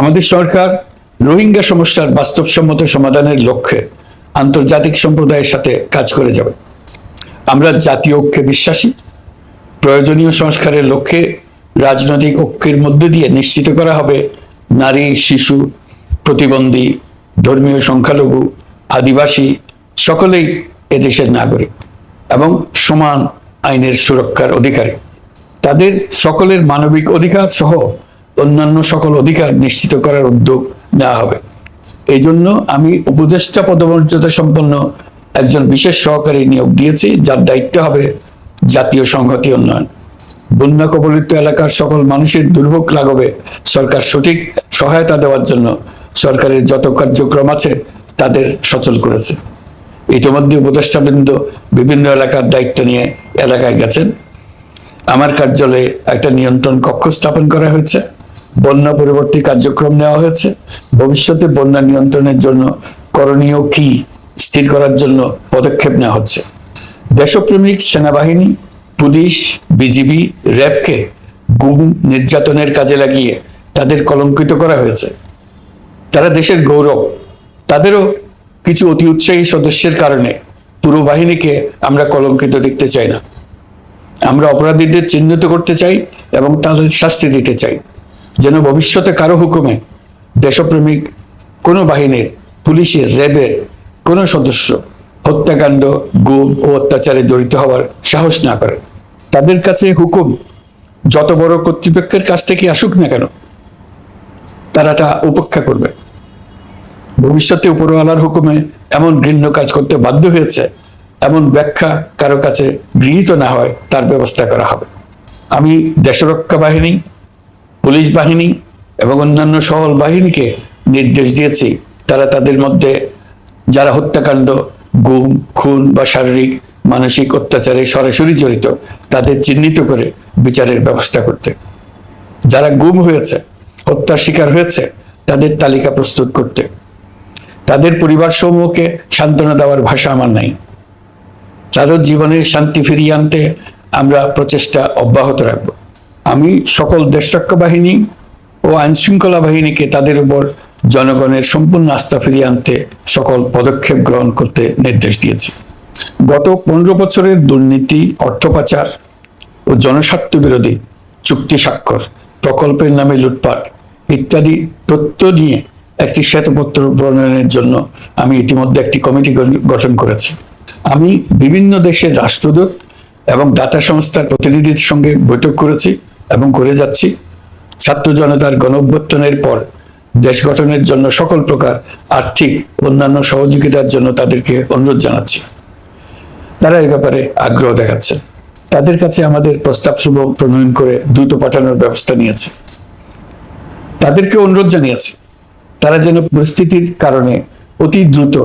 আমাদের সরকার রোহিঙ্গা সমস্যার বাস্তবসম্মত সমাধানের লক্ষ্যে আন্তর্জাতিক সম্প্রদায়ের সাথে কাজ করে যাবে। আমরা জাতীয় ঐক্যে বিশ্বাসী। প্রয়োজনীয় সংস্কারের লক্ষ্যে রাজনৈতিক ঐক্যের মধ্যে দিয়ে নিশ্চিত করা হবে নারী, শিশু, প্রতিবন্ধী, ধর্মীয় সংখ্যালঘু, আদিবাসী, সকলেই এদেশের নাগরিক এবং সমান আইনের সুরক্ষার অধিকারী। তাদের সকলের মানবিক অধিকার সহ অন্যান্য সকল অধিকার নিশ্চিত করার উদ্যোগ নেওয়া হবে। এই জন্য আমি উপদেষ্টা পদমর্যাদা সম্পন্ন একজন বিশেষ সহকারী নিয়োগ দিয়েছি, যার দায়িত্ব হবে জাতীয় সংহতি উন্নয়ন। বন্যা কবলিত এলাকার সকল মানুষের দুর্ভোগ লাঘবে। সরকার সঠিক সহায়তা দেওয়ার জন্য সরকারের যত কার্যক্রম আছে, তাদের সচল করেছে। ইতিমধ্যে উপদেষ্টাবৃন্দ বিভিন্ন এলাকার দায়িত্ব নিয়ে এলাকায় গেছেন। আমার কার্যালয়ে একটা নিয়ন্ত্রণ কক্ষ স্থাপন করা হয়েছে। বন্যা পরবর্তী কার্যক্রম নেওয়া হয়েছে। ভবিষ্যতে বন্যা নিয়ন্ত্রণের জন্য করণীয় কি স্থির করার জন্য পদক্ষেপ নেওয়া হচ্ছে। দেশপ্রেমিক সেনাবাহিনী, পুলিশ, বিজিবি, র্যাবকে গুম নির্যাতনের কাজে লাগিয়ে তাদের কলঙ্কিত করা হয়েছে। তারা দেশের গৌরব, তাদেরও কিছু অতি উৎসাহী সদস্যের কারণে পুরো বাহিনীকে আমরা কলঙ্কিত দেখতে চাই না। আমরা অপরাধীদের চিহ্নিত করতে চাই এবং তাদের শাস্তি দিতে চাই। যেন ভবিষ্যতে কারও হুকুমে দেশপ্রেমিক, কোনো বাহিনীর, পুলিশের, র্যাবের, কোনো সদস্য হত্যাকাণ্ড, গুম ও অত্যাচারে জড়িত হওয়ার সাহস না করে। তাদের কাছে হুকুম যত বড় কর্তৃপক্ষের কাছ থেকে আসুক না কেন, তারা তা উপেক্ষা করবে। ভবিষ্যতে উপরওয়ালার হুকুমে এমন ঘৃণ্য কাজ করতে বাধ্য হয়েছে, এমন ব্যাখ্যা কারও কাছে গৃহীত না হয়, তার ব্যবস্থা করা হবে। আমি দেশরক্ষা বাহিনী পুলিশ বাহিনী এবং অন্যান্য সহল বাহিনীকে নির্দেশ দিয়েছি। তারা তাদের মধ্যে যারা হত্যাকাণ্ড, গুম, খুন বা শারীরিক, মানসিক অত্যাচারে সরাসরি জড়িত, তাদের চিহ্নিত করে বিচারের ব্যবস্থা করতে। যারা গুম হয়েছে, হত্যার শিকার হয়েছে, তাদের তালিকা প্রস্তুত করতে। তাদের পরিবার সমূহকে সান্ত্বনা দেওয়ার ভাষা আমার নাই। তাদের জীবনে শান্তি ফিরিয়ে আনতে আমরা প্রচেষ্টা অব্যাহত রাখব। আমি সকল দেশরক্ষা বাহিনী ও আইন শৃঙ্খলা বাহিনীকে তাদের উপর জনগণের সম্পূর্ণ আস্থা ফিরিয়ে আনতে সকল পদক্ষেপ গ্রহণ করতে নির্দেশ দিয়েছি। গত পনেরো বছরের দুর্নীতি, অর্থ পাচার ও জনস্বার্থ বিরোধী চুক্তি স্বাক্ষর, প্রকল্পের নামে লুটপাট ইত্যাদি তথ্য নিয়ে একটি শ্বেতপত্র প্রণয়নের জন্য আমি ইতিমধ্যে একটি কমিটি গঠন করেছি। আমি বিভিন্ন দেশের রাষ্ট্রদূত এবং দাতা সংস্থার প্রতিনিধিদের সঙ্গে বৈঠক করেছি। এবং করে যাচ্ছি। ছাত্র জনতার গণ পর দেশ গঠনের জন্য সকল প্রকার আর্থিক, অন্যান্য সহযোগিতার জন্য তাদেরকে অনুরোধ জানাচ্ছি। তারা এই ব্যাপারে আগ্রহ দেখাচ্ছে। তাদের কাছে আমাদের প্রস্তাব শুভ প্রণয়ন করে দ্রুত পাঠানোর ব্যবস্থা নিয়েছে। তাদেরকে অনুরোধ জানিয়েছি, তারা যেন পরিস্থিতির কারণে অতি দ্রুত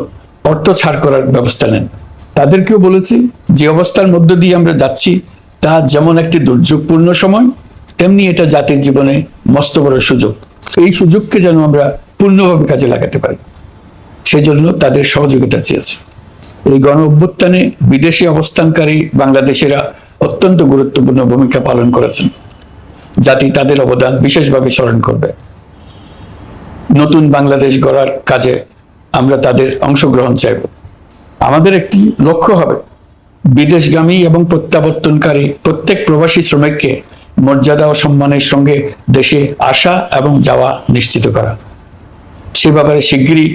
অর্থ ছাড় করার ব্যবস্থা নেন। তাদেরকেও বলেছি, যে অবস্থার মধ্য দিয়ে আমরা যাচ্ছি, তা যেমন একটি দুর্যোগপূর্ণ সময় তেমনি এটা জাতির জীবনে মস্ত বড় সুযোগ। এই সুযোগকে যেন আমরা পূর্ণভাবে কাজে লাগাতে পারি। সেজন্য তাদের সহযোগিতা চেয়েছে। এই গণ অভ্যুত্থানে বিদেশি অবস্থানকারী বাংলাদেশিরা অত্যন্ত গুরুত্বপূর্ণ ভূমিকা পালন করেছেন। জাতি তাদের অবদান বিশেষভাবে স্মরণ করবে। নতুন বাংলাদেশ গড়ার কাজে আমরা তাদের অংশগ্রহণ চাইব। আমাদের একটি লক্ষ্য হবে। বিদেশগামী এবং প্রত্যাবর্তনকারী প্রত্যেক প্রবাসী শ্রমিককে মর্যাদা ও সম্মানের সঙ্গে দেশে আসা এবং যাওয়া নিশ্চিত করা। সে ব্যাপারে শিগগিরই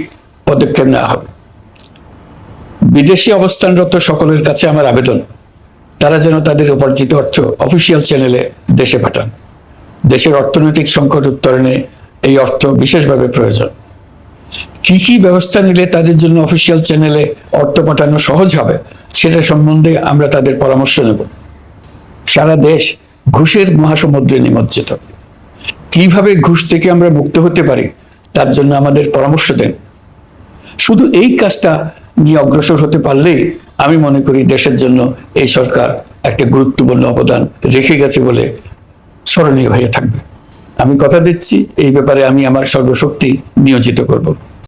পদক্ষেপ নেওয়া হবে। বিদেশি অবস্থানরত সকলের কাছে আমার আবেদন। তারা যেন তাদের উপার্জিত অর্থ অফিসিয়াল চ্যানেলে দেশে পাঠান। দেশের অর্থনৈতিক সংকট উত্তরণে এই অর্থ বিশেষভাবে প্রয়োজন। কি কি ব্যবস্থা নিলে তাদের জন্য অফিসিয়াল চ্যানেলে অর্থ পাঠানো সহজ হবে, সেটা সম্বন্ধে আমরা তাদের পরামর্শ নেব। সারা দেশ ঘুষের মহাসমুদ্রে নিমজ্জিত। কীভাবে ঘুষ থেকে আমরা মুক্ত হতে পারি, তার জন্য আমাদের পরামর্শ দেন। শুধু এই কাজটা নিয়ে অগ্রসর হতে পারলেই আমি মনে করি দেশের জন্য এই সরকার একটা গুরুত্বপূর্ণ অবদান রেখে গেছে বলে স্মরণীয় হয়ে থাকবে। আমি কথা দিচ্ছি, এই ব্যাপারে আমি আমার সর্বশক্তি নিয়োজিত করব।